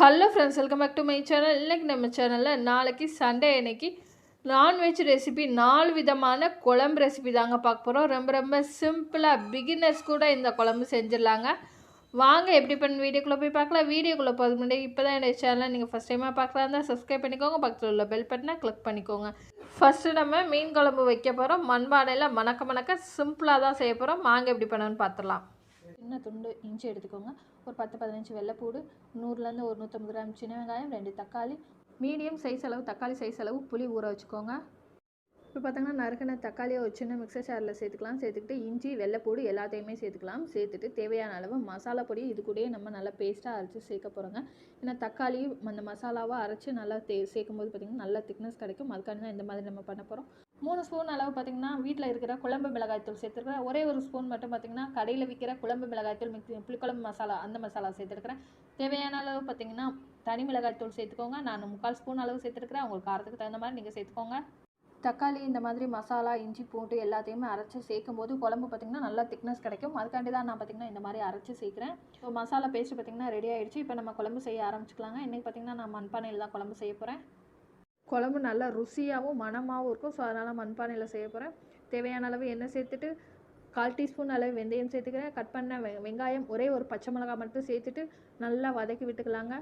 Hello friends welcome back to my channel இன்றைக்கி நம்ம சேனலில் நாளைக்கு சண்டே அன்னைக்கு நான்வெஜ் ரெசிபி நாலு விதமான குழம்பு ரெசிபி தாங்க பார்க்க போகிறோம் ரொம்ப ரொம்ப சிம்பிளாக பிகினர்ஸ் கூட இந்த குழம்பு செஞ்சிடலாங்க. வாங்க எப்படி பண்ண வீடியோக்குள்ளே போய் பார்க்கலாம். வீடியோக்குள்ளே போகிறது முன்னாடி இப்போ தான் என்னோட சேனலை நீங்கள் ஃபஸ்ட் டைமாக பார்க்கலாம் இருந்தால் சப்ஸ்கிரைப் பண்ணிக்கோங்க. பக்கத்தில் உள்ள பெல் பட்டனை கிளிக் பண்ணிக்கோங்க. ஃபஸ்ட்டு நம்ம மீன் குழம்பு வைக்க போகிறோம் மண்பானையில் மணக்க மணக்க சிம்பிளாக தான் செய்ய போகிறோம் வாங்க எப்படி பண்ணணும்னு பார்த்துடலாம். சின்ன துண்டு இஞ்சி எடுத்துக்கோங்க. ஒரு பத்து பதினஞ்சு வெள்ளைப்பூடு நூறுலேருந்து ஒரு நூற்றம்பது கிராம் சின்ன வெங்காயம் ரெண்டு தக்காளி. மீடியம் சைஸ் அளவு தக்காளி சைஸ் அளவு புளி ஊற வச்சுக்கோங்க. இப்போ பார்த்தீங்கன்னா நறுக்கின தக்காளியை ஒரு சின்ன மிக்சர் சாரில் சேர்த்துக்கலாம். சேர்த்துக்கிட்டு இஞ்சி வெள்ளைப்பூடு எல்லாத்தையுமே சேர்த்துக்கலாம். சேர்த்துட்டு தேவையான அளவு மசாலா பொடி இது கூடயே நம்ம நல்லா பேஸ்ட்டாக அரைச்சி சேர்க்க போகிறோங்க ஏன்னா தக்காளி அந்த மசாலாவை அரைச்சி நல்லா தே சேர்க்கும் போது பார்த்திங்கன்னா நல்லா திக்னஸ் கிடைக்கும். அதுக்காண்டி தான் இந்த மாதிரி நம்ம பண்ண போகிறோம் மூணு ஸ்பூன் அளவு பார்த்திங்கன்னா வீட்டில் இருக்கிற குழம்பு மிளகாய்த்தூள் சேர்த்துருக்கிறேன். ஒரே ஒரு ஸ்பூன் மட்டும் பார்த்திங்கன்னா கடையில் விற்கிற குழம்பு மிளகாய்த்தூள் மிக்ஸ் புளிக்குழம்பு மசாலா அந்த மசாலா சேர்த்துருக்கிறேன். தேவையான அளவு பார்த்திங்கன்னா தனி மிளகாய்த்தூள் சேர்த்துக்கோங்க. நான் முக்கால் ஸ்பூன் அளவு சேர்த்துருக்கிறேன். உங்களுக்கு காரத்துக்கு தகுந்த மாதிரி நீங்கள் சேர்த்துக்கோங்க. தக்காளி இந்த மாதிரி மசாலா இஞ்சி பூண்டு எல்லாத்தையுமே அரைச்சி சேர்க்கும் போது குழம்பு பார்த்திங்கன்னா நல்லா திக்னஸ் கிடைக்கும். அதுக்காண்டி தான் நான் பார்த்திங்கன்னா இந்த மாதிரி அரைச்சி சேர்க்குறேன். இப்போ மசாலா பேஸ்ட் பார்த்திங்கன்னா ரெடி ஆகிடுச்சு இப்போ நம்ம குழம்பு செய்ய ஆரம்பிச்சிக்கலாங்க. இன்றைக்கி பார்த்திங்கன்னா நான் மண்பானையில் தான் குழம்பு செய்ய போகிறேன் குழம்பு நல்லா ருசியாகவும் மணமாகவும் இருக்கும். ஸோ அதனால் மண்பானையில் செய்ய போகிறேன் தேவையான அளவு எண்ணெய் சேர்த்துட்டு கால் டீஸ்பூன் அளவு வெந்தயம் சேர்த்துக்கிறேன். கட் பண்ண வெ வெங்காயம் ஒரே ஒரு பச்சை மிளகாய் மட்டும் சேர்த்துட்டு நல்லா வதக்கி விட்டுக்கலாங்க.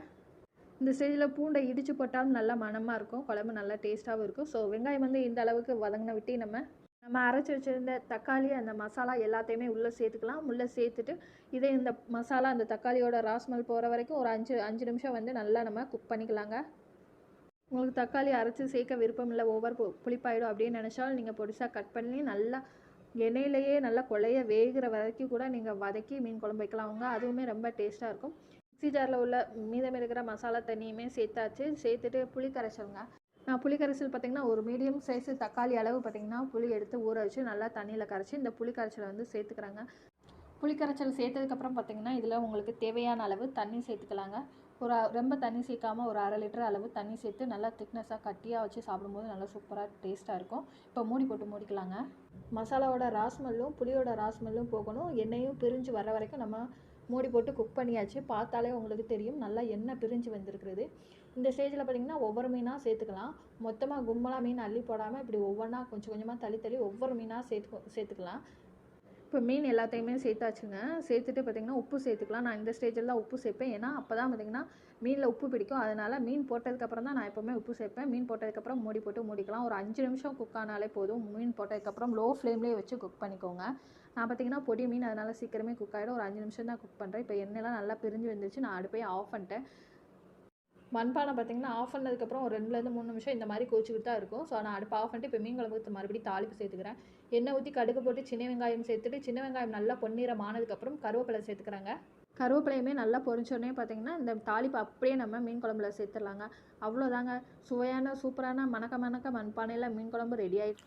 இந்த ஸ்டேஜில் பூண்டை இடித்து போட்டாலும் நல்லா மணமாக இருக்கும். குழம்பு நல்லா டேஸ்ட்டாகவும் இருக்கும். ஸோ வெங்காயம் வந்து இந்த அளவுக்கு வதங்கின விட்டு நம்ம நம்ம அரைச்சி வச்சுருந்த தக்காளி அந்த மசாலா எல்லாத்தையுமே உள்ளே சேர்த்துக்கலாம். உள்ளே சேர்த்துட்டு இதே இந்த மசாலா அந்த தக்காளியோட ராஸ்மல் போகிற வரைக்கும் ஒரு அஞ்சு அஞ்சு நிமிஷம் வந்து நல்லா நம்ம குக் பண்ணிக்கலாங்க. உங்களுக்கு தக்காளி அரைச்சி சேர்க்க விருப்பம் இல்லை ஓவர் புளிப்பாயிடும் அப்படின்னு நினச்சாலும் நீங்கள் பொடிசாக கட் பண்ணி நல்லா எண்ணெயிலேயே நல்லா கொலைய வேகிற வரைக்கும் கூட நீங்கள் வதக்கி மீன் குழம்பு வைக்கலாம்ங்க அதுவுமே ரொம்ப டேஸ்ட்டாக இருக்கும். மிக்ஸி ஜாரில் உள்ள மீதம் இருக்கிற மசாலா தண்ணியுமே சேர்த்தாச்சு. சேர்த்துட்டு புளி கரைச்சலுங்க நான் புளி கரைசல் பார்த்திங்கன்னா ஒரு மீடியம் சைஸு தக்காளி அளவு பார்த்திங்கன்னா புளி எடுத்து ஊற வச்சு நல்லா தண்ணியில் கரைச்சி இந்த புளி கரைச்சலை வந்து சேர்த்துக்கிறாங்க. புளி கரைச்சல் சேர்த்ததுக்கப்புறம் பார்த்திங்கன்னா இதில் உங்களுக்கு தேவையான அளவு தண்ணி சேர்த்துக்கலாங்க. ஒரு ரொம்ப தண்ணி சேர்க்காமல் ஒரு அரை லிட்டர் அளவு தண்ணி சேர்த்து நல்லா திக்னஸாக கட்டியாக வச்சு சாப்பிடும்போது நல்லா சூப்பராக டேஸ்ட்டாக இருக்கும். இப்போ மூடி போட்டு மூடிக்கலாங்க. மசாலாவோட ராஸ்மல்லும் புளியோட ராஸ்மல்லும் போகணும். எண்ணெயும் பிரிஞ்சு வர வரைக்கும் நம்ம மூடி போட்டு குக் பண்ணியாச்சு. பார்த்தாலே உங்களுக்கு தெரியும். நல்லா எண்ணெய் பிரிஞ்சு வந்திருக்கிறது. இந்த ஸ்டேஜில் பார்த்திங்கன்னா ஒவ்வொரு மீனாக சேர்த்துக்கலாம். மொத்தமாக கும்பலாக மீன் அள்ளி போடாமல் இப்படி ஒவ்வொன்றா கொஞ்சம் கொஞ்சமாக தள்ளி தள்ளி ஒவ்வொரு மீனாக சேர்த்து சேர்த்துக்கலாம். இப்போ மீன் எல்லாத்தையுமே சேர்த்தாச்சுங்க. சேர்த்துட்டு பார்த்திங்கன்னா உப்பு சேர்த்துக்கலாம். நான் இந்த ஸ்டேஜில் தான் உப்பு சேர்ப்பேன். ஏன்னா அப்போ தான் பார்த்திங்கன்னா மீனில் உப்பு பிடிக்கும். அதனால் மீன் போட்டதுக்கப்புறம் தான் நான் எப்போவுமே உப்பு சேர்ப்பேன். மீன் போட்டதுக்கப்புறம் மூடி போட்டு மூடிக்கலாம். ஒரு அஞ்சு நிமிஷம் குக் ஆனாலே போதும். மீன் போட்டதுக்கப்புறம் லோ ஃப்ளேம்லேயே வச்சு குக் பண்ணிக்கோங்க. நான் பார்த்திங்கன்னா பொடி மீன் அதனால் சீக்கிரமே குக் ஆகிடும் ஒரு அஞ்சு நிமிஷம் தான் குக் பண்ணுறேன் இப்போ எண்ணெய்லாம் நல்லா பிரிஞ்சு வந்துருச்சு. நான் அடுப்பையே ஆஃப் பண்ணிட்டேன். மண்பானை பார்த்திங்கன்னா ஆஃப் பண்ணதுக்கப்புறம் ஒரு ரெண்டுலேருந்து மூணு நிமிஷம் இந்த மாதிரி கோச்சிக்கிட்டு தான் இருக்கும். ஸோ நான் அடுப்பு ஆஃப் பண்ணிட்டு இப்போ மீன் குழம்புக்கு மறுபடியும் தாளிப்பு சேர்த்துக்கிறேன். எண்ணெய் ஊற்றி கடுகு போட்டு சின்ன வெங்காயம் சேர்த்துட்டு சின்ன வெங்காயம் நல்லா பொன்னிறம் ஆனதுக்கப்புறம் கருவேப்பிலை சேர்த்துக்கிறாங்க. கருவேப்பிலையுமே நல்லா பொரிச்சோடனே பார்த்திங்கன்னா இந்த தாளிப்பு அப்படியே நம்ம மீன் குழம்புல சேர்த்துடலாங்க. அவ்வளோதாங்க. சுவையான சூப்பரான மணக்க மணக்க மண்பானையில் மீன் குழம்பு ரெடி ஆகிடுச்சு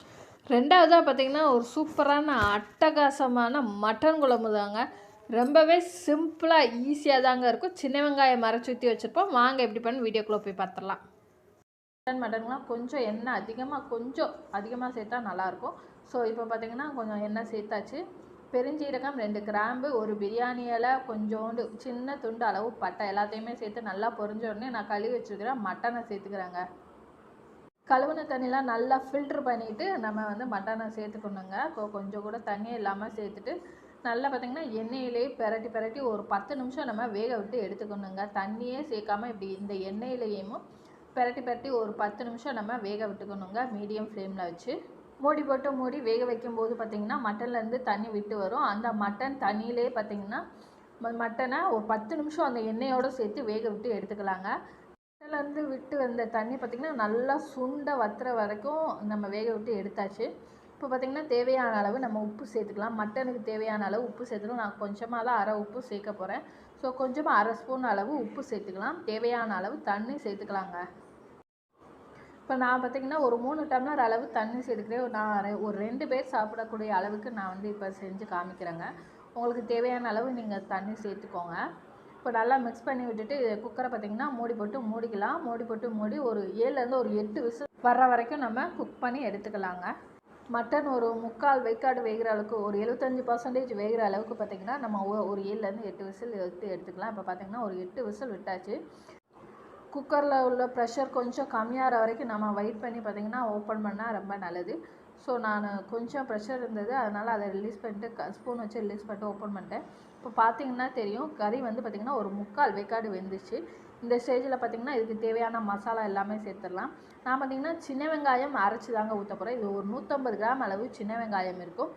ரெண்டாவதாக பார்த்திங்கன்னா ஒரு சூப்பரான அட்டகாசமான மட்டன் குழம்பு தாங்க ரொம்பவே சிம்பிளாக ஈஸியாக தாங்க இருக்கும். சின்ன வெங்காயம் மறைச்சி வச்சுருப்போம். வாங்க எப்படி பண்ணி வீடியோக்குள்ளே போய் பார்த்துடலாம் மட்டன் மட்டன்லாம் கொஞ்சம் எண்ணெய் அதிகமாக கொஞ்சம் அதிகமாக சேர்த்தா நல்லாயிருக்கும் ஸோ இப்போ பார்த்திங்கன்னா கொஞ்சம் எண்ணெய் சேர்த்தாச்சு. பெருஞ்சீரகம் ரெண்டு கிராம்பு ஒரு பிரியாணி இலை கொஞ்சோண்டு சின்ன துண்டு அளவு பட்டை எல்லாத்தையுமே சேர்த்து நல்லா பொரிஞ்ச உடனே நான் கழுவி வச்சுருக்கிறேன் மட்டனை சேர்த்துக்கிறேங்க. கழுவுன தண்ணிலாம் நல்லா ஃபில்ட்ரு பண்ணிவிட்டு நம்ம வந்து மட்டனை சேர்த்துக்கணுங்க. கொஞ்சம் கூட தண்ணியே இல்லாமல் சேர்த்துட்டு நல்லா பார்த்திங்கன்னா எண்ணெயிலே பெரட்டி பெரட்டி ஒரு பத்து நிமிஷம் நம்ம வேக விட்டு எடுத்துக்கணுங்க. தண்ணியே சேர்க்காம இப்படி இந்த எண்ணெயிலேயும் பெரட்டி பெரட்டி ஒரு பத்து நிமிஷம் நம்ம வேக விட்டுக்கணுங்க மீடியம் ஃப்ளேமில் வச்சு. மூடி போட்டு மூடி வேக வைக்கும்போது பார்த்திங்கன்னா மட்டன்லேருந்து தண்ணி விட்டு வரும். அந்த மட்டன் தண்ணியிலே பார்த்திங்கன்னா மட்டனை ஒரு பத்து நிமிஷம் அந்த எண்ணெயோடு சேர்த்து வேக விட்டு எடுத்துக்கலாங்க. மட்டன்லேருந்து விட்டு வந்த தண்ணி பார்த்திங்கன்னா நல்லா சுண்டை வத்துற வரைக்கும் நம்ம வேக விட்டு எடுத்தாச்சு. இப்போ பார்த்திங்கன்னா தேவையான அளவு நம்ம உப்பு சேர்த்துக்கலாம். மட்டனுக்கு தேவையான அளவு உப்பு சேர்த்துக்கலாம். நான் கொஞ்சமாக தான் அரை உப்பு சேர்க்க போகிறேன் ஸோ கொஞ்சமாக அரை ஸ்பூன் அளவு உப்பு சேர்த்துக்கலாம். தேவையான அளவு தண்ணி சேர்த்துக்கலாங்க. இப்போ நான் பார்த்திங்கன்னா ஒரு மூணு டம்ளர் அளவு தண்ணி சேர்த்துக்கிறேன். நான் ஒரு ரெண்டு பேர் சாப்பிடக்கூடிய அளவுக்கு நான் வந்து இப்போ செஞ்சு காமிக்கிறேங்க. உங்களுக்கு தேவையான அளவு நீங்கள் தண்ணி சேர்த்துக்கோங்க. இப்போ நல்லா மிக்ஸ் பண்ணி விட்டுட்டு குக்கரை பார்த்திங்கன்னா மூடி போட்டு மூடிக்கலாம். மூடி போட்டு மூடி ஒரு ஏழுலேருந்து ஒரு எட்டு விசில் வர்ற வரைக்கும் நம்ம குக் பண்ணி எடுத்துக்கலாங்க. மட்டன் ஒரு முக்கால் வைக்காடு வேகிற அளவுக்கு ஒரு எழுபத்தஞ்சி பர்சன்டேஜ் வேகிற அளவுக்கு பார்த்திங்கன்னா நம்ம ஒரு ஏழுலேருந்து எட்டு விசில் எடுத்து எடுத்துக்கலாம். இப்போ பார்த்திங்கன்னா ஒரு எட்டு விசில் விட்டாச்சு. குக்கரில் உள்ள ப்ரெஷர் கொஞ்சம் கம்மியாகிற வரைக்கும் நம்ம வெயிட் பண்ணி பார்த்திங்கன்னா ஓப்பன் பண்ணால் ரொம்ப நல்லது. ஸோ நான் கொஞ்சம் ப்ரெஷர் இருந்தது. அதனால் அதை ரிலீஸ் பண்ணிட்டு க ஸ்பூன் வச்சு ரிலீஸ் பண்ணிட்டு ஓப்பன் பண்ணிட்டேன். இப்போ பார்த்தீங்கன்னா தெரியும் கறி வந்து பார்த்திங்கன்னா ஒரு முக்கால் வெக்காடு வெந்துச்சு. இந்த ஸ்டேஜில் பார்த்திங்கன்னா இதுக்கு தேவையான மசாலா எல்லாமே சேர்த்துடலாம். நான் பார்த்திங்கன்னா சின்ன வெங்காயம் அரைச்சி தாங்க ஊற்ற போகிறேன் இது ஒரு நூற்றம்பது கிராம் அளவு சின்ன வெங்காயம் இருக்கும்.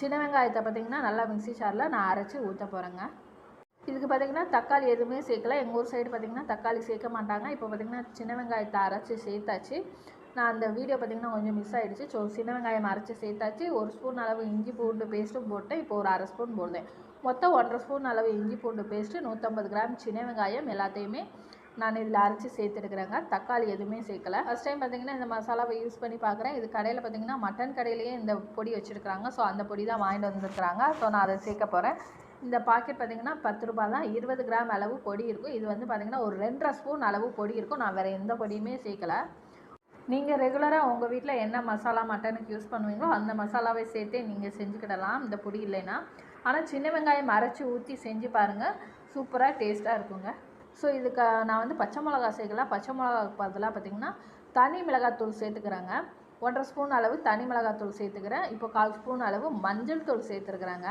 சின்ன வெங்காயத்தை பார்த்திங்கன்னா நல்லா மிக்ஸி சாரில் நான் அரைச்சி ஊற்ற போகிறேங்க இதுக்கு பார்த்திங்கன்னா தக்காளி எதுவுமே சேர்க்கல. எங்கள் ஊர் சைடு பார்த்திங்கன்னா தக்காளி சேர்க்க மாட்டாங்க. இப்போ பார்த்திங்கன்னா சின்ன வெங்காயத்தை அரைச்சி சேர்த்தாச்சு. நான் அந்த வீடியோ பார்த்திங்கன்னா கொஞ்சம் மிஸ் ஆகிடுச்சு ஸோ சின்ன வெங்காயம் அரைச்சி சேர்த்தாச்சு. ஒரு ஸ்பூன் அளவு இஞ்சி பூண்டு பேஸ்ட்டும் போட்டேன். இப்போ ஒரு அரை ஸ்பூன் போடுறேன். மொத்தம் ஒன்றரை ஸ்பூன் அளவு இஞ்சி பூண்டு பேஸ்ட்டு நூற்றம்பது கிராம் சின்ன வெங்காயம் எல்லாத்தையுமே நான் இதில் அரைச்சி சேர்த்துருக்குறேங்க. தக்காளி எதுவுமே சேர்க்கல. ஃபஸ்ட் டைம் பார்த்திங்கன்னா இந்த மசாலாவை யூஸ் பண்ணி பார்க்குறேன். இது கடையில் பார்த்திங்கன்னா மட்டன் கடையிலேயே இந்த பொடி வச்சுருக்குறாங்க. ஸோ அந்த பொடி தான் வாங்கிட்டு வந்துருக்குறாங்க. ஸோ நான் அதை சேர்க்க போகிறேன் இந்த பாக்கெட் பார்த்திங்கன்னா பத்து ரூபா தான். இருபது கிராம் அளவு பொடி இருக்கும். இது வந்து பார்த்திங்கன்னா ஒரு ரெண்டரை ஸ்பூன் அளவு பொடி இருக்கும். நான் வேறு எந்த பொடியுமே சேர்க்கலை. நீங்கள் ரெகுலராக உங்கள் வீட்டில் என்ன மசாலா மட்டனுக்கு யூஸ் பண்ணுவீங்களோ அந்த மசாலாவை சேர்த்தே நீங்கள் செஞ்சுக்கிடலாம். இந்த பொடி இல்லைன்னா ஆனால் சின்ன வெங்காயம் அரைச்சி ஊற்றி செஞ்சு பாருங்கள் சூப்பராக டேஸ்ட்டாக இருக்குங்க. ஸோ இதுக்கு நான் வந்து பச்சை மிளகா சேர்க்கலாம். பச்சை மிளகா பதிலாக பார்த்திங்கன்னா தனி மிளகாத்தூள் சேர்த்துக்கிறாங்க. ஒன்றரை ஸ்பூன் அளவு தனி மிளகாத்தூள் சேர்த்துக்கிறேன். இப்போ கால் ஸ்பூன் அளவு மஞ்சள் தூள் சேர்த்துருக்குறாங்க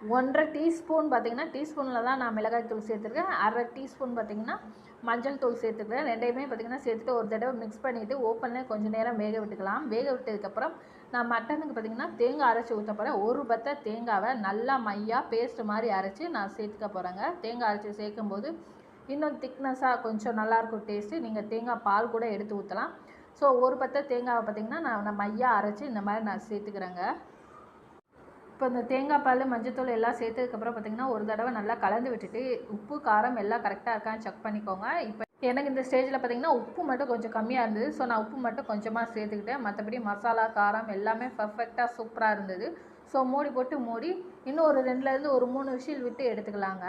ஒன்றரை டீஸ்பூன் பார்த்திங்கன்னா டீஸ்பூனில் தான் நான் மிளகாய் தூள் சேர்த்துருக்கேன் அரை டீஸ்பூன் பார்த்திங்கன்னா மஞ்சள் தூள் சேர்த்துக்கிறேன். ரெண்டையுமே பார்த்திங்கன்னா சேர்த்துட்டு ஒரு தடவை மிக்ஸ் பண்ணிவிட்டு ஓப்பனில் கொஞ்சம் நேரம் வேக விட்டுக்கலாம். வேக விட்டதுக்கப்புறம் நான் மட்டனுக்கு பார்த்திங்கன்னா தேங்காய் அரைச்சி ஊற்ற போகிறேன் ஒரு பத்தை தேங்காவை நல்லா மையாக பேஸ்ட் மாதிரி அரைச்சி நான் சேர்த்துக்க போகிறேங்க தேங்காய் அரைச்சி சேர்க்கும் போது இன்னும் திக்னஸாக கொஞ்சம் நல்லாயிருக்கும் டேஸ்ட்டு நீங்கள் தேங்காய் பால் கூட எடுத்து ஊற்றலாம் ஸோ ஒரு பத்தை தேங்காவை பார்த்திங்கன்னா நான் நான் மையாக அரைச்சி இந்த மாதிரி நான் சேர்த்துக்கிறேங்க. இப்போ இந்த தேங்காய் பால் மஞ்சத்தூள் எல்லாம் சேர்த்ததுக்கப்புறம் பார்த்திங்கன்னா ஒரு தடவை நல்லா கலந்து விட்டுட்டு உப்பு காரம் எல்லாம் கரெக்டாக இருக்கான்னு செக் பண்ணிக்கோங்க. இப்போ எனக்கு இந்த ஸ்டேஜில் பார்த்திங்கன்னா உப்பு மட்டும் கொஞ்சம் கம்மியாக இருந்தது. ஸோ நான் உப்பு மட்டும் கொஞ்சமாக சேர்த்துக்கிட்டேன். மற்றபடி மசாலா காரம் எல்லாமே பர்ஃபெக்டாக சூப்பராக இருந்தது. ஸோ மூடி போட்டு மூடி இன்னும் ஒரு ரெண்டுலேருந்து ஒரு மூணு விசில் விட்டு எடுத்துக்கலாங்க.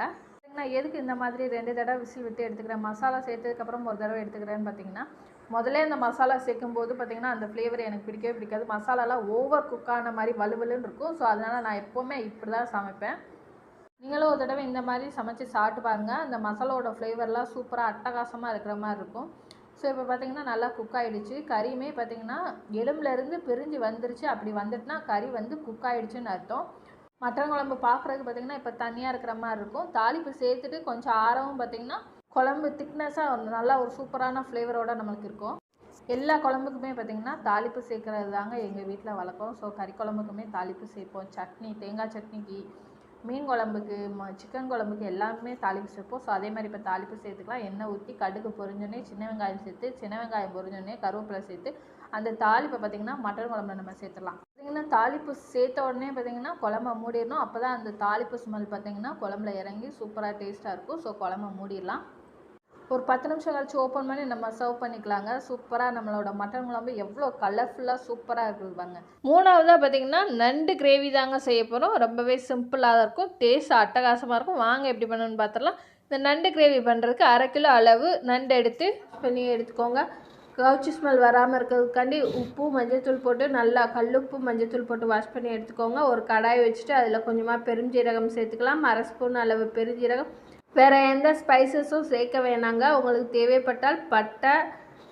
நான் எதுக்கு இந்த மாதிரி ரெண்டு தடவை விசில் விட்டு எடுத்துக்கிறேன்? மசாலா சேர்த்ததுக்கப்புறம் ஒரு தடவை எடுத்துக்கிறேன்னு பார்த்தீங்கன்னா முதல்ல இந்த மசாலா சேர்க்கும் போது அந்த ஃப்ளேவர் எனக்கு பிடிக்கவே பிடிக்காது. மசாலாலாம் ஓவர் குக்கான மாதிரி வலுவலுன்னு இருக்கும். ஸோ அதனால் நான் எப்போவுமே இப்படி தான் சமைப்பேன். நீங்களும் ஒரு தடவை இந்த மாதிரி சமைச்சு சாப்பிட்டு பாருங்கள் அந்த மசாலாவோட ஃப்ளேவர்லாம் சூப்பராக அட்டகாசமாக இருக்கிற மாதிரி இருக்கும். ஸோ இப்போ பார்த்தீங்கன்னா நல்லா குக் ஆகிடுச்சு கறியுமே பார்த்தீங்கன்னா எலும்புலேருந்து பிரிஞ்சு வந்துருச்சு. அப்படி வந்துட்டுனா கறி வந்து குக் ஆகிடுச்சுன்னு அர்த்தம். மட்டன் குழம்பு பார்க்குறதுக்கு பார்த்திங்கன்னா இப்போ தனியாக இருக்கிற மாதிரி இருக்கும். தாளிப்பு சேர்த்துட்டு கொஞ்சம் ஆரவும் பார்த்திங்கன்னா குழம்பு திக்னஸாக நல்லா ஒரு சூப்பரான ஃப்ளேவரோடு நம்மளுக்கு இருக்கும். எல்லா குழம்புக்குமே பார்த்திங்கன்னா தாளிப்பு சேர்க்குறது தாங்க எங்கள் வீட்டில் வளர்க்கும் ஸோ கறி குழம்புக்குமே தாளிப்பு சேர்ப்போம். சட்னி தேங்காய் சட்னிக்கு மீன் குழம்புக்கு ம சிக்கன் குழம்புக்கு எல்லாமே தாளிப்பு சேர்ப்போம். ஸோ அதே மாதிரி இப்போ தாளிப்பு சேர்த்துக்கலாம். எண்ணெய் ஊற்றி கடுகு பொரிஞ்சோடனே சின்ன வெங்காயம் சேர்த்து சின்ன வெங்காயம் பொரிஞ்சோடனே கருவேப்பிலை சேர்த்து அந்த தாளிப்பை பார்த்திங்கன்னா மட்டன் குழம்புல நம்ம சேர்த்துலாம் பார்த்திங்கன்னா தாளிப்பு சேர்த்த உடனே பார்த்திங்கன்னா குழம்ப மூடிடணும். அப்போ தான் அந்த தாளிப்பு ஸ்மெல் பார்த்திங்கன்னா குழம்புல இறங்கி சூப்பராக டேஸ்ட்டாக இருக்கும். ஸோ குழம்ப மூடிடலாம். ஒரு பத்து நிமிஷம் கழிச்சு ஓப்பன் பண்ணி நம்ம சர்வ் பண்ணிக்கலாங்க. சூப்பராக நம்மளோட மட்டன் குழம்பு எவ்வளோ கலர்ஃபுல்லாக சூப்பராக இருக்குது பாருங்க. மூணாவதாக பார்த்தீங்கன்னா நண்டு கிரேவி தாங்க செய்ய போகிறோம் ரொம்பவே சிம்பிளாக இருக்கும். டேஸ்ட் அட்டகாசமாக இருக்கும். வாங்க எப்படி பண்ணணும்னு பார்த்துடலாம் இந்த நண்டு கிரேவி பண்ணுறதுக்கு அரை கிலோ அளவு நண்டு எடுத்து பண்ணி எடுத்துக்கோங்க. கவுச்சி ஸ்மெல் வராமல் இருக்கிறதுக்காண்டி உப்பு மஞ்சள்தூள் போட்டு நல்லா கல்லுப்பு மஞ்சள்தூள் போட்டு வாஷ் பண்ணி எடுத்துக்கோங்க. ஒரு கடாய் வச்சுட்டு அதில் கொஞ்சமாக பெருஞ்சீரகம் சேர்த்துக்கலாம். அரை ஸ்பூன் அளவு பெருஞ்சீரகம். வேறு எந்த ஸ்பைசஸும் சேர்க்க வேணாங்க. உங்களுக்கு தேவைப்பட்டால் பட்டை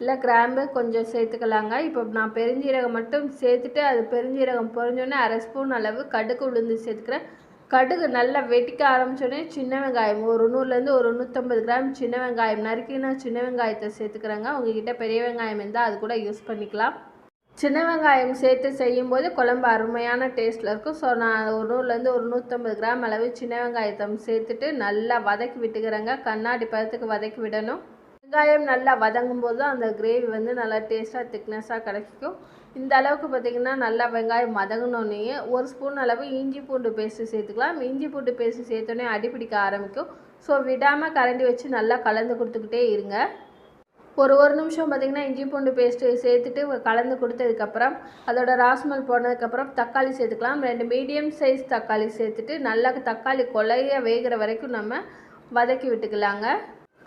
இல்லை கிராம்பு கொஞ்சம் சேர்த்துக்கலாங்க. இப்போ நான் பெருஞ்சீரகம் மட்டும் சேர்த்துட்டு அது பெருஞ்சீரகம் பொரிஞ்சோடனே அரை ஸ்பூன் அளவு கடுகு உளுந்து சேர்த்துக்கிறேன். கடுகு நல்லா வெட்டிக்க ஆரம்பிச்சோடனே சின்ன வெங்காயம் ஒரு நூறுலேருந்து ஒரு நூற்றம்பது கிராம் சின்ன வெங்காயம் நறுக்கினா சின்ன வெங்காயத்தை சேர்த்துக்கிறேங்க. உங்ககிட்ட பெரிய வெங்காயம் இருந்தால் அது கூட யூஸ் பண்ணிக்கலாம். சின்ன வெங்காயம் சேர்த்து செய்யும்போது குழம்பு அருமையான டேஸ்ட்டில் இருக்கும். ஸோ நான் ஒரு நூறுலேருந்து ஒரு நூற்றம்பது கிராம் அளவு சின்ன வெங்காயத்தை சேர்த்துட்டு நல்லா வதக்கி விட்டுக்கிறேங்க. கண்ணாடி பதத்துக்கு வதக்கி விடணும். வெங்காயம் நல்லா வதங்கும் போது அந்த கிரேவி வந்து நல்லா டேஸ்ட்டாக திக்னஸாக கிடைக்கும். இந்த அளவுக்கு பார்த்திங்கன்னா நல்லா வெங்காயம் வதங்கினோடனே ஒரு ஸ்பூன் அளவு இஞ்சி பூண்டு பேஸ்ட்டு சேர்த்துக்கலாம். இஞ்சி பூண்டு பேஸ்ட்டு சேர்த்தோன்னே அடிப்பிடிக்க ஆரம்பிக்கும். ஸோ விடாமல் கரண்டி வச்சு நல்லா கலந்து கொடுத்துக்கிட்டே இருங்க. ஒரு ஒரு நிமிஷம் பார்த்திங்கன்னா இஞ்சி பூண்டு பேஸ்ட்டு சேர்த்துட்டு கலந்து கொடுத்ததுக்கப்புறம் அதோட ராஸ்மல் போனதுக்கப்புறம் தக்காளி சேர்த்துக்கலாம். ரெண்டு மீடியம் சைஸ் தக்காளி சேர்த்துட்டு நல்லா தக்காளி கொலைய வேகிற வரைக்கும் நம்ம வதக்கி விட்டுக்கலாங்க.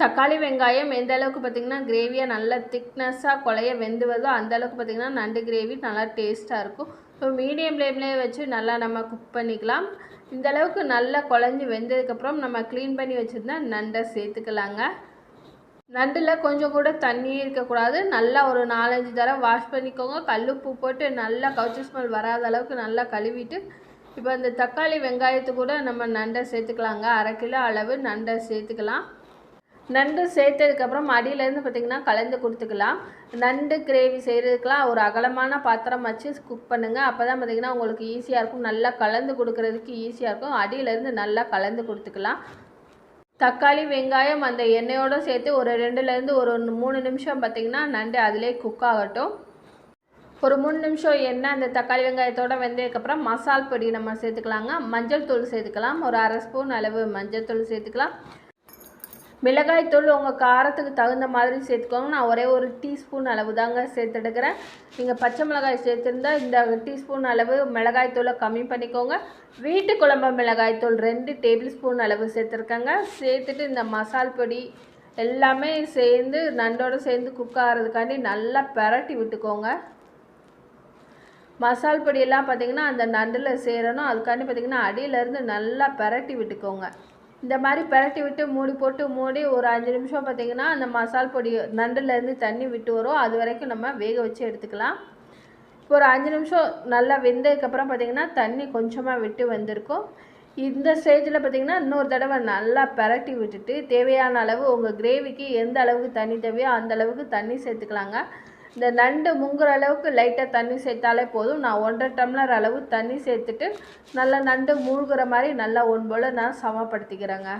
தக்காளி வெங்காயம் எந்த அளவுக்கு பார்த்திங்கன்னா கிரேவியாக நல்லா திக்னஸ்ஸாக கொலைய வெந்துவதோ அந்த அளவுக்கு பார்த்திங்கன்னா நண்டு கிரேவி நல்லா டேஸ்ட்டாக இருக்கும். ஸோ மீடியம் ஃப்ளேம்லேயே வச்சு நல்லா நம்ம குக் பண்ணிக்கலாம். இந்த அளவுக்கு நல்லா குழஞ்சி வெந்ததுக்கப்புறம் நம்ம க்ளீன் பண்ணி வச்சுருந்தா நண்டை சேர்த்துக்கலாங்க. நண்டில் கொஞ்சம் கூட தண்ணி இருக்கக்கூடாது. நல்லா ஒரு நாலஞ்சு தடவை வாஷ் பண்ணிக்கோங்க. கல்லுப்பு போட்டு நல்லா கவுச்சி ஸ்மெல் வராத அளவுக்கு நல்லா கழுவிட்டு இப்போ இந்த தக்காளி வெங்காயத்து கூட நம்ம நண்டை சேர்த்துக்கலாங்க. அரை கிலோ அளவு நண்டை சேர்த்துக்கலாம். நண்டு சேர்த்ததுக்கப்புறம் அடியிலேருந்து பார்த்திங்கன்னா கலந்து கொடுத்துக்கலாம். நண்டு கிரேவி செய்கிறதுக்கெலாம் ஒரு அகலமான பாத்திரம் வச்சு குக் பண்ணுங்கள் அப்போ தான் பார்த்திங்கன்னா உங்களுக்கு ஈஸியாக இருக்கும். நல்லா கலந்து கொடுக்கறதுக்கு ஈஸியாக இருக்கும். அடியிலேருந்து நல்லா கலந்து கொடுத்துக்கலாம். தக்காளி வெங்காயம் அந்த எண்ணெயோடு சேர்த்து ஒரு ரெண்டுலேருந்து ஒரு மூணு நிமிஷம் பார்த்திங்கன்னா நண்டு அதிலே குக் ஆகட்டும். ஒரு மூணு நிமிஷம் எண்ணெய் அந்த தக்காளி வெங்காயத்தோட வெந்ததுக்கப்புறம் மசால் பொடி நம்ம சேர்த்துக்கலாங்க. மஞ்சள் தூள் சேர்த்துக்கலாம். ஒரு அரை ஸ்பூன் அளவு மஞ்சள் தூள் சேர்த்துக்கலாம். மிளகாய் தூள் உங்கள் காரத்துக்கு தகுந்த மாதிரி சேர்த்துக்கோங்க. நான் ஒரே ஒரு டீஸ்பூன் அளவு தாங்க சேர்த்துடுக்கிறேன். நீங்கள் பச்சை மிளகாய் சேர்த்துருந்தா இந்த டீஸ்பூன் அளவு மிளகாய் தூளை கம்மி பண்ணிக்கோங்க. வீட்டு குழம்பு மிளகாய் தூள் ரெண்டு டேபிள் ஸ்பூன் அளவு சேர்த்துருக்கேங்க. சேர்த்துட்டு இந்த மசால் பொடி எல்லாமே சேர்ந்து நண்டோடு சேர்ந்து குக் ஆகிறதுக்காண்டி நல்லா பெரட்டி விட்டுக்கோங்க. மசால் பொடியெல்லாம் பார்த்திங்கன்னா அந்த நண்டில் சேரணும். அதுக்காண்டி பார்த்திங்கன்னா அடியிலேருந்து நல்லா பெரட்டி விட்டுக்கோங்க. இந்த மாதிரி பிரட்டி விட்டு மூடி போட்டு மூடி ஒரு அஞ்சு நிமிஷம் பார்த்திங்கன்னா அந்த மசால் பொடி நண்டுலேருந்து தண்ணி விட்டு வரும். அது வரைக்கும் நம்ம வேக வச்சு எடுத்துக்கலாம். இப்போ ஒரு அஞ்சு நிமிஷம் நல்லா வெந்ததுக்கப்புறம் பார்த்திங்கன்னா தண்ணி கொஞ்சமாக விட்டு வந்திருக்கும். இந்த ஸ்டேஜில் பார்த்திங்கன்னா இன்னொரு தடவை நல்லா பிரட்டி விட்டுட்டு தேவையான அளவு உங்கள் கிரேவிக்கு எந்த அளவுக்கு தண்ணி தேவையோ அந்த அளவுக்கு தண்ணி சேர்த்துக்கலாங்க. இந்த நண்டு முங்குற அளவுக்கு லைட்டாக தண்ணி சேர்த்தாலே போதும். நான் ஒன்றரை டம்ளர் அளவு தண்ணி சேர்த்துட்டு நல்லா நண்டு மூழ்கிற மாதிரி நல்லா ஒன் போல் நான் சமப்படுத்திக்கிறேங்க.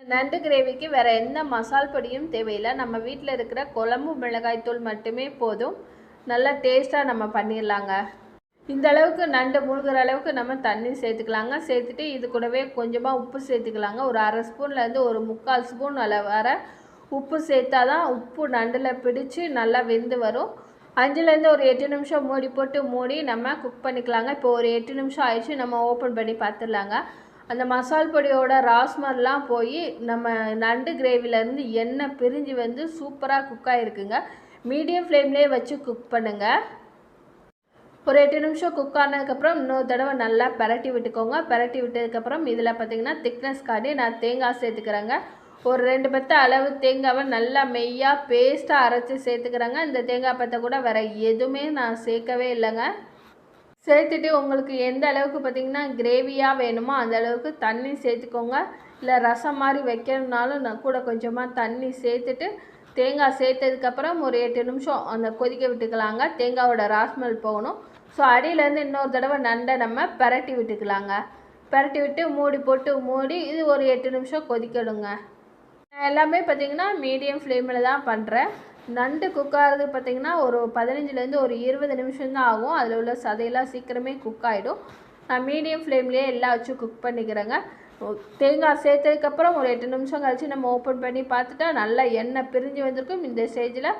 நண்டு கிரேவிக்கு வேறு எந்த மசால் பொடியும் தேவையில்லை. நம்ம வீட்டில் இருக்கிற குழம்பு மிளகாய்த்தூள் மட்டுமே போதும். நல்லா டேஸ்ட்டாக நம்ம பண்ணிடலாங்க. இந்த அளவுக்கு நண்டு மூழ்கிற அளவுக்கு நம்ம தண்ணி சேர்த்துக்கலாங்க. சேர்த்துட்டு இது கூடவே கொஞ்சமாக உப்பு சேர்த்துக்கலாங்க. ஒரு அரை ஸ்பூன்லேருந்து ஒரு முக்கால் ஸ்பூன் அளவு வர உப்பு சேர்த்தா தான் உப்பு நண்டில் பிடிச்சி நல்லா வெந்து வரும். அஞ்சுலேருந்து ஒரு எட்டு நிமிஷம் மூடி போட்டு மூடி நம்ம குக் பண்ணிக்கலாங்க. இப்போ ஒரு எட்டு நிமிஷம் ஆயிடுச்சு நம்ம ஓப்பன் பண்ணி பார்த்துடலாங்க அந்த மசால் பொடியோட ராஸ்மர்லாம் போய் நம்ம நண்டு கிரேவிலேருந்து எண்ணெய் பிரிஞ்சு வந்து சூப்பராக குக் ஆகிருக்குங்க மீடியம் ஃப்ளேம்லேயே வச்சு குக் பண்ணுங்கள் ஒரு எட்டு நிமிஷம் குக் ஆனதுக்கப்புறம் இன்னொரு தடவை நல்லா பரட்டி விட்டுக்கோங்க. பரட்டி விட்டதுக்கப்புறம் இதில் பார்த்தீங்கன்னா திக்னஸ்காண்டி நான் தேங்காய் சேர்த்துக்கிறேங்க. ஒரு ரெண்டு பத்து அளவு தேங்காவை நல்லா மெய்யாக பேஸ்ட்டாக அரைச்சி சேர்த்துக்கிறேங்க. இந்த தேங்காய் பத்தை கூட வேறு எதுவுமே நான் சேர்க்கவே இல்லைங்க. சேர்த்துட்டு உங்களுக்கு எந்த அளவுக்கு பார்த்தீங்கன்னா கிரேவியாக வேணுமோ அந்த அளவுக்கு தண்ணி சேர்த்துக்கோங்க. இல்லை ரசம் மாதிரி வைக்கிறதுனாலும் நான் கூட கொஞ்சமாக தண்ணி சேர்த்துட்டு தேங்காய் சேர்த்ததுக்கப்புறம் ஒரு எட்டு நிமிஷம் அந்த கொதிக்க விட்டுக்கலாங்க. தேங்காவோட ராஸ்மல் போகணும். ஸோ அடியிலேருந்து இன்னொரு தடவை நண்டை நம்ம பரட்டி விட்டுக்கலாங்க. பரட்டி விட்டு மூடி போட்டு மூடி இது ஒரு எட்டு நிமிஷம் கொதிக்கணுங்க. எல்லாமே பார்த்திங்கன்னா மீடியம் ஃப்ளேமில் தான் பண்ணுறேன் நண்டு குக் ஆகிறது பார்த்திங்கன்னா ஒரு பதினஞ்சுலேருந்து ஒரு இருபது நிமிஷம் தான் ஆகும். அதில் உள்ள சதையெல்லாம் சீக்கிரமே குக் ஆகிடும் நான் மீடியம் ஃப்ளேம்லேயே எல்லாம் வச்சு குக் பண்ணிக்கிறேங்க. தேங்காய் சேர்த்ததுக்கப்புறம் ஒரு எட்டு நிமிஷம் கழித்து நம்ம ஓப்பன் பண்ணி பார்த்துட்டா நல்லா எண்ணெய் பிரிஞ்சு வந்திருக்கும். இந்த ஸ்டேஜில்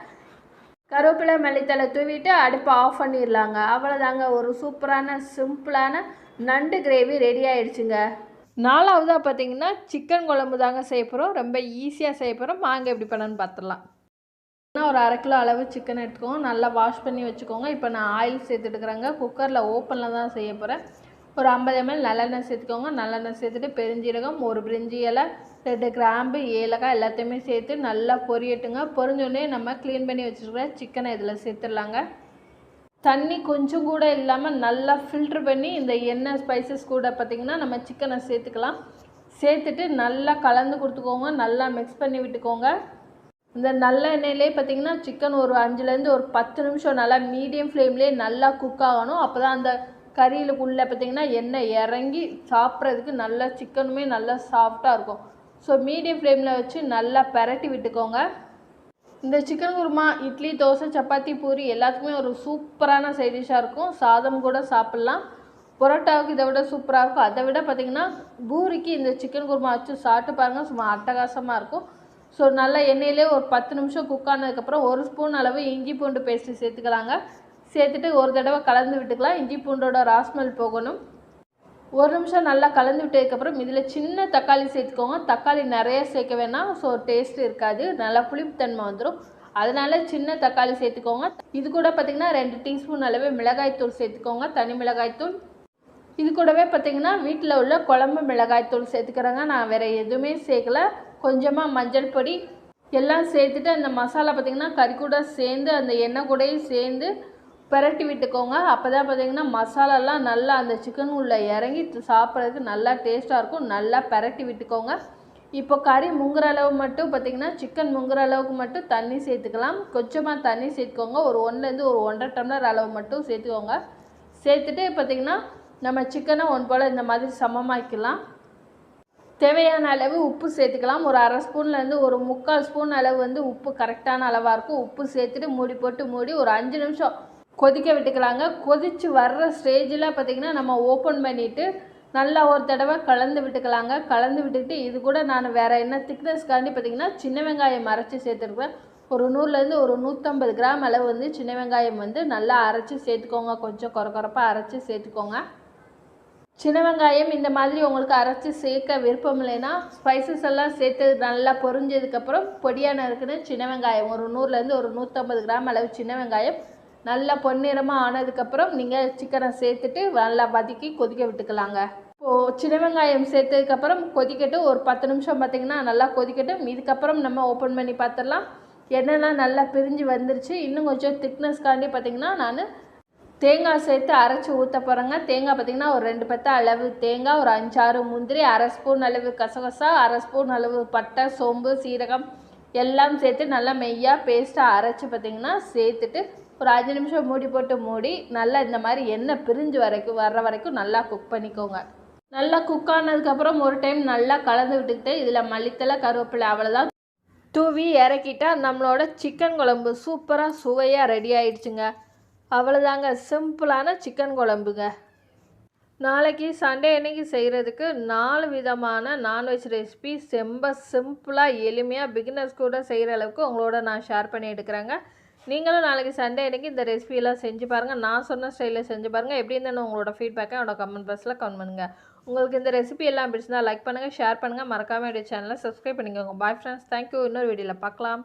கருவேப்பிலை மல்லித்தலை தூவிட்டு அடுப்பை ஆஃப் பண்ணிடலாங்க. அவ்வளோதாங்க ஒரு சூப்பரான சிம்பிளான நண்டு கிரேவி ரெடி ஆயிடுச்சுங்க. நாலாவதாக பார்த்தீங்கன்னா சிக்கன் குழம்பு தாங்க செய்ய போகிறோம் ரொம்ப ஈஸியாக செய்ய போகிறோம் வாங்க எப்படி பண்ணணும்னு பார்த்துடலாம் ஒரு அரை கிலோ அளவு சிக்கன் எடுத்துக்கோங்க. நல்லா வாஷ் பண்ணி வச்சுக்கோங்க. இப்போ நான் ஆயில் சேர்த்துட்டுக்கிறேங்க குக்கரில் ஓப்பனில் தான் செய்ய போகிறேன் ஒரு ஐம்பது எம்எல் நல்லெண்ணெய் சேர்த்துக்கோங்க. நல்லெண்ணெய் சேர்த்துட்டு பெருஞ்சீரகம் ஒரு பிரிஞ்சி இலை ரெண்டு கிராம்பு ஏலக்காய் எல்லாத்தையுமே சேர்த்து நல்லா பொரியட்டுங்க. பொரிஞ்சோடனே நம்ம க்ளீன் பண்ணி வச்சுருக்கிற சிக்கனை இதில் சேர்த்துடலாங்க. தண்ணி கொஞ்சம் கூட இல்லாமல் நல்லா ஃபில்ட்ரு பண்ணி இந்த எண்ணெய் ஸ்பைசஸ் கூட பார்த்திங்கன்னா நம்ம சிக்கனை சேர்த்துக்கலாம். சேர்த்துட்டு நல்லா கலந்து கொடுத்துக்கோங்க. நல்லா மிக்ஸ் பண்ணி விட்டுக்கோங்க. இந்த நல்ல எண்ணெயிலே பார்த்திங்கன்னா சிக்கன் ஒரு அஞ்சுலேருந்து ஒரு பத்து நிமிஷம் நல்லா மீடியம் ஃப்ளேம்லேயே நல்லா குக் ஆகணும். அப்போ தான் அந்த கறியிலுக்குள்ளே பார்த்திங்கன்னா எண்ணெய் இறங்கி சாப்பிட்றதுக்கு நல்லா சிக்கனுமே நல்லா சாஃப்டாக இருக்கும். ஸோ மீடியம் ஃப்ளேமில் வச்சு நல்லா பரட்டி விட்டுக்கோங்க. இந்த சிக்கன் குருமா இட்லி தோசை சப்பாத்தி பூரி எல்லாத்துக்குமே ஒரு சூப்பரான சைடிஷாக இருக்கும். சாதம் கூட சாப்பிட்லாம். பரோட்டாவுக்கு இதை விட சூப்பராக இருக்கும். அதை விட பார்த்திங்கன்னா பூரிக்கு இந்த சிக்கன் குருமா வச்சு சாப்பிட்டு பாருங்கள் சும்மா அட்டகாசமாக இருக்கும். ஸோ நல்லா எண்ணெயிலே ஒரு பத்து நிமிஷம் குக் ஆனதுக்கப்புறம் ஒரு ஸ்பூன் அளவு இஞ்சி பூண்டு பேஸ்ட்டு சேர்த்துக்கலாங்க. சேர்த்துட்டு ஒரு தடவை கலந்து விட்டுக்கலாம். இஞ்சி பூண்டோட ராஸ்மல் போகணும். ஒரு நிமிஷம் நல்லா கலந்து விட்டதுக்கப்புறம் இதில் சின்ன தக்காளி சேர்த்துக்கோங்க. தக்காளி நிறைய சேர்க்க வேணாம். ஸோ டேஸ்ட் இருக்காது. நல்லா புளிப்புத்தன்மை வந்துடும் அதனால சின்ன தக்காளி சேர்த்துக்கோங்க. இது கூட பார்த்திங்கன்னா ரெண்டு டீஸ்பூன் அளவு மிளகாய்த்தூள் சேர்த்துக்கோங்க. தனி மிளகாய்த்தூள் இது கூடவே பார்த்திங்கன்னா வீட்டில் உள்ள குழம்பு மிளகாய்த்தூள் சேர்த்துக்கிறேங்க. நான் வேறு எதுவுமே சேர்க்கல. கொஞ்சமாக மஞ்சள் பொடி எல்லாம் சேர்த்துட்டு அந்த மசாலா பார்த்திங்கன்னா கறி கூட சேர்ந்து அந்த எண்ணெய் கூடயும் சேர்ந்து பிரட்டி விட்டுக்கோங்க. அப்போ தான் பார்த்தீங்கன்னா மசாலாலாம் நல்லா அந்த சிக்கன் உள்ளே இறங்கி சாப்பிட்றதுக்கு நல்லா டேஸ்ட்டாக இருக்கும். நல்லா பிரட்டி விட்டுக்கோங்க. இப்போ கறி முங்குற அளவு மட்டும் பார்த்திங்கன்னா சிக்கன் முங்குற அளவுக்கு மட்டும் தண்ணி சேர்த்துக்கலாம். கொஞ்சமாக தண்ணி சேர்த்துக்கோங்க. ஒரு ஒன்றுலேருந்து ஒரு ஒன்றரை டம்ளர் அளவு மட்டும் சேர்த்துக்கோங்க. சேர்த்துட்டு பார்த்திங்கன்னா நம்ம சிக்கனை ஒன் போல் இந்த மாதிரி சமமாக்கலாம் தேவையான அளவு உப்பு சேர்த்துக்கலாம். ஒரு அரை ஸ்பூன்லேருந்து ஒரு முக்கால் ஸ்பூன் அளவு வந்து உப்பு கரெக்டான அளவாக இருக்கும். உப்பு சேர்த்துட்டு மூடி போட்டு மூடி ஒரு அஞ்சு நிமிஷம் கொதிக்க விட்டுக்கலாங்க. கொதித்து வர்ற ஸ்டேஜில் பார்த்திங்கன்னா நம்ம ஓப்பன் பண்ணிவிட்டு நல்லா ஒரு தடவை கலந்து விட்டுக்கலாங்க. கலந்து விட்டுக்கிட்டு இது கூட நான் வேறு என்ன திக்னஸ்க்காண்டி பார்த்திங்கன்னா சின்ன வெங்காயம் அரைச்சி சேர்த்துருப்பேன். ஒரு நூறுலேருந்து ஒரு நூற்றம்பது கிராம் அளவு வந்து சின்ன வெங்காயம் வந்து நல்லா அரைச்சி சேர்த்துக்கோங்க. கொஞ்சம் குறக்குறப்பாக அரைச்சி சேர்த்துக்கோங்க. சின்ன வெங்காயம் இந்த மாதிரி உங்களுக்கு அரைச்சி சேர்க்க விருப்பம் இல்லைன்னா ஸ்பைசஸ் எல்லாம் சேர்த்து நல்லா பொரிஞ்சதுக்கப்புறம் பொடியான இருக்குன்னு சின்ன வெங்காயம் ஒரு நூறுலேருந்து ஒரு நூற்றம்பது கிராம் அளவு சின்ன வெங்காயம் நல்லா பொன்னிறமாக ஆனதுக்கப்புறம் நீங்கள் சிக்கனை சேர்த்துட்டு நல்லா வதக்கி கொதிக்க விட்டுக்கலாங்க. இப்போது சின்ன வெங்காயம் சேர்த்ததுக்கப்புறம் கொதிக்கட்டும். ஒரு பத்து நிமிஷம் பார்த்திங்கன்னா நல்லா கொதிக்கட்டும். இதுக்கப்புறம் நம்ம ஓப்பன் பண்ணி பார்த்துடலாம் என்னெல்லாம் நல்லா பிரிஞ்சு வந்துருச்சு. இன்னும் கொஞ்சம் திக்னஸ்க்காண்டி பார்த்திங்கன்னா நான் தேங்காய் சேர்த்து அரைச்சி ஊற்ற போகிறேங்க தேங்காய் பார்த்திங்கன்னா ஒரு ரெண்டு பத்து அளவு தேங்காய் ஒரு அஞ்சாறு முந்திரி அரை ஸ்பூன் அளவு கசகசா அரை ஸ்பூன் அளவு பட்டை சோம்பு சீரகம் எல்லாம் சேர்த்து நல்லா மெய்யாக பேஸ்ட்டாக அரைச்சி பார்த்திங்கன்னா சேர்த்துட்டு ஒரு அஞ்சு நிமிஷம் மூடி போட்டு மூடி நல்லா இந்த மாதிரி எண்ணெய் பிரிஞ்சு வரைக்கும் வர்ற வரைக்கும் நல்லா குக் பண்ணிக்கோங்க. நல்லா குக் ஆனதுக்கப்புறம் ஒரு டைம் நல்லா கலந்து விட்டுக்கிட்டு இதில் மல்லித்தலை கருவேப்பிலை அவ்வளோதான் தூவி இறக்கிட்டா நம்மளோட சிக்கன் குழம்பு சூப்பராக சுவையாக ரெடி ஆயிடுச்சுங்க. அவ்வளோதாங்க சிம்பிளான சிக்கன் குழம்புங்க. நாளைக்கு சண்டே அன்னைக்கு செய்கிறதுக்கு நாலு விதமான நான்வெஜ் ரெசிபி செம்ப சிம்பிளாக எளிமையாக பிகினர்ஸ் கூட செய்கிற அளவுக்கு உங்களோட நான் ஷேர் பண்ணி எடுக்கிறேங்க. நீங்களும் நாளைக்கு சண்டே அன்னைக்கு இந்த ரெசிபியெல்லாம் செஞ்சு பாருங்கள் நான் சொன்ன ஸ்டைலில் செஞ்சு பாருங்கள் எப்படி இருந்தாலும் உங்களோட ஃபீட்பேக்கை என்னோட கமெண்ட் பாக்ஸில் கமெண்ட் பண்ணுங்கள் உங்களுக்கு இந்த ரெசிபி எல்லாம் பிடிச்சிருந்தா லைக் பண்ணுங்கள் ஷேர் பண்ணுங்கள் மறக்காமல் என்னுடைய சேனலை சப்ஸ்கிரைப் பண்ணிக்கோங்க. பாய் ஃப்ரெண்ட்ஸ் தேங்க்யூ இன்னொரு வீடியோவில் பார்க்கலாம்.